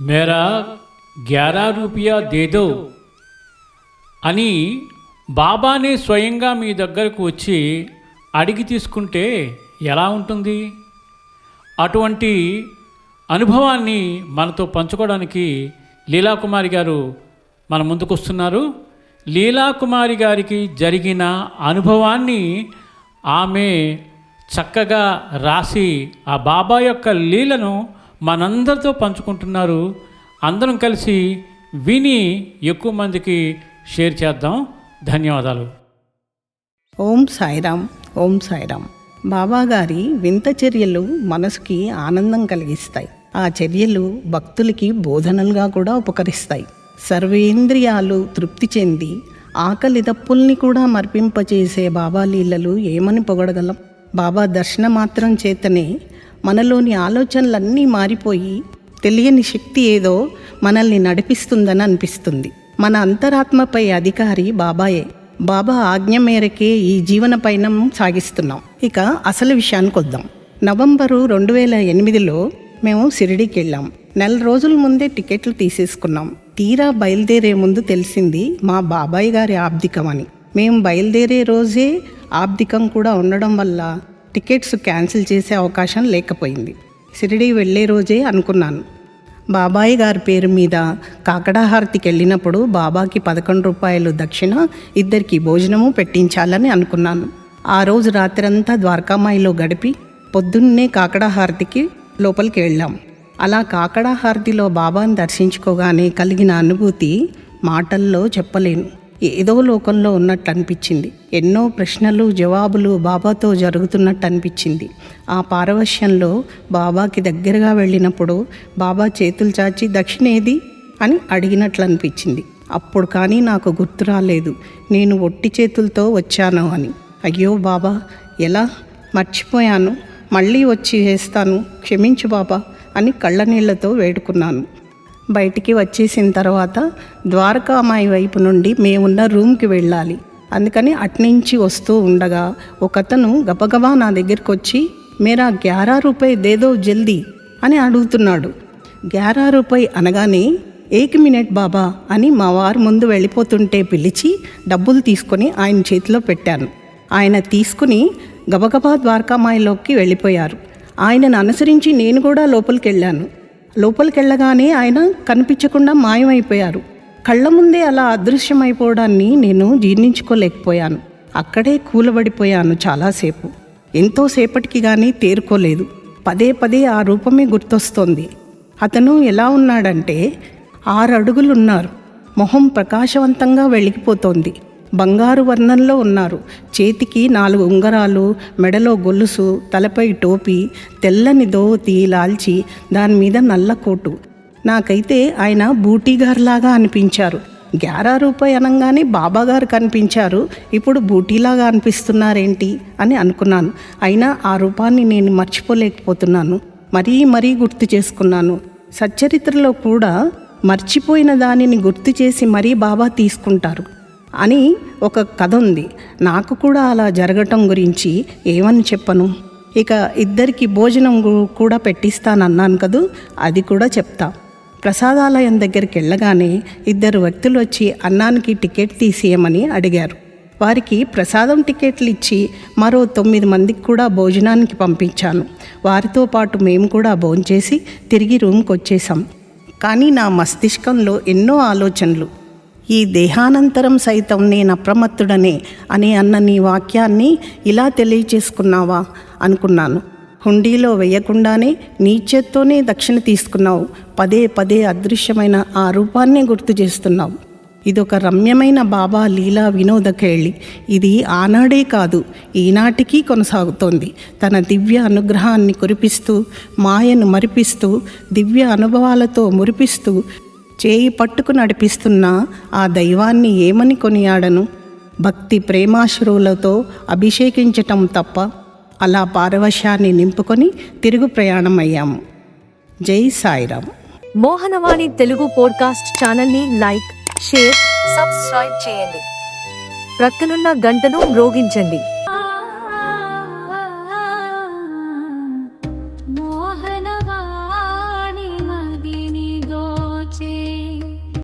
మేరా గ్యారా రూపియా దేదో అని బాబానే స్వయంగా మీ దగ్గరకు వచ్చి అడిగి తీసుకుంటే ఎలా ఉంటుంది? అటువంటి అనుభవాన్ని మనతో పంచుకోవడానికి లీలాకుమారి గారు మన ముందుకు వస్తున్నారు లీలాకుమారి గారికి జరిగిన అనుభవాన్ని ఆమె చక్కగా రాసి ఆ బాబా యొక్క లీలను మనందరితో పంచుకుంటున్నారు. అందరం కలిసి విని ఎక్కువ మందికి షేర్ చేద్దాం. ధన్యవాదాలు. ఓం సాయిరామ్ ఓం సాయిరామ్. బాబా గారి వింత చర్యలు మనసుకి ఆనందం కలిగిస్తాయి. ఆ చర్యలు భక్తులకి బోధనలుగా కూడా ఉపకరిస్తాయి. సర్వేంద్రియాలు తృప్తి చెంది ఆకలి దప్పుల్ని కూడా మర్పింపచేసే బాబా లీలలు ఏమని పొగడగలం? బాబా దర్శన మాత్రం చేతనే మనలోని ఆలోచనలన్నీ మారిపోయి తెలియని శక్తి ఏదో మనల్ని నడిపిస్తుందని అనిపిస్తుంది. మన అంతరాత్మపై అధికారి బాబాయే. బాబా ఆజ్ఞ మేరకే ఈ జీవన పయనం సాగిస్తున్నాం. ఇక అసలు విషయానికి వద్దాం. నవంబరు రెండు వేల ఎనిమిదిలో మేము షిరిడీకి వెళ్ళాం. నెల రోజుల ముందే టికెట్లు తీసేసుకున్నాం. తీరా బయలుదేరే ముందు తెలిసింది మా బాబాయ్ గారి ఆబ్దికం అని మేము బయలుదేరే రోజే ఆబ్దికం కూడా ఉండడం వల్ల టికెట్స్ క్యాన్సిల్ చేసే అవకాశం లేకపోయింది. షిరిడీ వెళ్ళే రోజే అనుకున్నాను. బాబాయి గారి పేరు మీద కాకడాహారతికి వెళ్ళినప్పుడు బాబాకి పదకొండు రూపాయలు దక్షిణ ఇద్దరికి భోజనము పెట్టించాలని అనుకున్నాను. ఆ రోజు రాత్రంతా ద్వారకామాయిలో గడిపి పొద్దున్నే కాకడాహారతికి లోపలికి వెళ్ళాం. అలా కాకడాహారతిలో బాబాని దర్శించుకోగానే కలిగిన అనుభూతి మాటల్లో చెప్పలేను. ఏదో లోకంలో ఉన్నట్టు అనిపించింది. ఎన్నో ప్రశ్నలు జవాబులు బాబాతో జరుగుతున్నట్టు అనిపించింది. ఆ పారవశ్యంలో బాబాకి దగ్గరగా వెళ్ళినప్పుడు బాబా చేతులు చాచి దక్షిణేది? అని అడిగినట్లు అనిపించింది. అప్పుడు కానీ నాకు గుర్తు రాలేదు. నేను ఒట్టి చేతులతో వచ్చాను అని. అయ్యో బాబా ఎలా? మర్చిపోయాను. మళ్ళీ వచ్చి చేస్తాను క్షమించు బాబా అని కళ్ళనీళ్ళతో వేడుకున్నాను. బయటికి వచ్చేసిన తర్వాత ద్వారకామాయి వైపు నుండి మేమున్న రూమ్కి వెళ్ళాలి. అందుకని అట్నుంచి వస్తూ ఉండగా ఒకతను గబగబా నా దగ్గరికి వచ్చి మేరా గ్యారా రూపాయి దేదో జల్దీ అని అడుగుతున్నాడు. గ్యారా రూపాయి అనగానే ఏక్ మినిట్ బాబా అని మా వారు ముందు వెళ్ళిపోతుంటే పిలిచి డబ్బులు తీసుకొని ఆయన చేతిలో పెట్టాను. ఆయన తీసుకుని గబగబా ద్వారకామాయిలోకి వెళ్ళిపోయారు. ఆయనను అనుసరించి నేను కూడా లోపలికి వెళ్ళాను లోపలికెళ్ళగానే ఆయన కనిపించకుండా మాయమైపోయారు. కళ్ళ ముందే అలా అదృశ్యమైపోవడాన్ని నేను జీర్ణించుకోలేకపోయాను. అక్కడే కూలబడిపోయాను చాలాసేపు. ఎంతోసేపటికి కానీ తేరుకోలేదు. పదే పదే ఆ రూపమే గుర్తొస్తోంది. అతను ఎలా ఉన్నాడంటే ఆరు అడుగులు ఉన్నారు మొహం ప్రకాశవంతంగా వెలిగిపోతోంది. బంగారు వర్ణంలో ఉన్నారు. చేతికి నాలుగు ఉంగరాలు మెడలో గొలుసు తలపై టోపీ తెల్లని దోవతి లాల్చి దాని మీద నల్ల కోటు. నాకైతే ఆయన బూటీగారులాగా అనిపించారు. గ్యారా రూపాయి అనగానే బాబాగారు కనిపించారు. ఇప్పుడు బూటీలాగా అనిపిస్తున్నారేంటి అని అనుకున్నాను. అయినా ఆ రూపాన్ని నేను మర్చిపోలేకపోతున్నాను. మరీ మరీ గుర్తు చేసుకున్నాను. సచ్చరిత్రలో కూడా మర్చిపోయిన దానిని గుర్తు చేసి మరీ బాబా తీసుకుంటారు. అని ఒక కథ ఉంది. నాకు కూడా అలా జరగటం గురించి ఏమని చెప్పను? ఇక ఇద్దరికి భోజనం కూడా పెట్టిస్తానన్నాను కదూ? అది కూడా చెప్తా. ప్రసాదాలయం దగ్గరికి వెళ్ళగానే ఇద్దరు వ్యక్తులు వచ్చి అన్నానికి టికెట్ తీసేయమని అడిగారు. వారికి ప్రసాదం టికెట్లు ఇచ్చి మరో తొమ్మిది మందికి కూడా భోజనానికి పంపించాను. వారితో పాటు మేము కూడా భోంచేసి తిరిగి రూమ్కి వచ్చేసాం కానీ నా మస్తిష్కంలో ఎన్నో ఆలోచనలు. ఈ దేహానంతరం సైతం నేను అప్రమత్తుడనే అని అన్న నీ వాక్యాన్ని ఇలా తెలియచేసుకున్నావా? అనుకున్నాను. హుండీలో వేయకుండానే నీచేత్తోనే దక్షిణ తీసుకున్నావు. పదే పదే అదృశ్యమైన ఆ రూపాన్నే గుర్తు చేస్తున్నావు. ఇదొక రమ్యమైన బాబా లీలా వినోద కేళి. ఇది ఆనాడే కాదు ఈనాటికి కొనసాగుతోంది. తన దివ్య అనుగ్రహాన్ని కురిపిస్తూ మాయను మరిపిస్తూ దివ్య అనుభవాలతో మురిపిస్తూ చేయి పట్టుకు నడిపిస్తున్న ఆ దైవాన్ని ఏమని కొనియాడను? భక్తి ప్రేమాశ్రువులతో అభిషేకించటం తప్ప అలా పారవశాన్ని నింపుకొని తిరుగు ప్రయాణం అయ్యాము జై సాయిరామ్ మోహనవాణి తెలుగు పోడ్కాస్ట్ ఛానల్ని లైక్ షేర్ సబ్స్క్రైబ్ చేయండి. ప్రక్కనున్న గంటను మ్రోగించండి.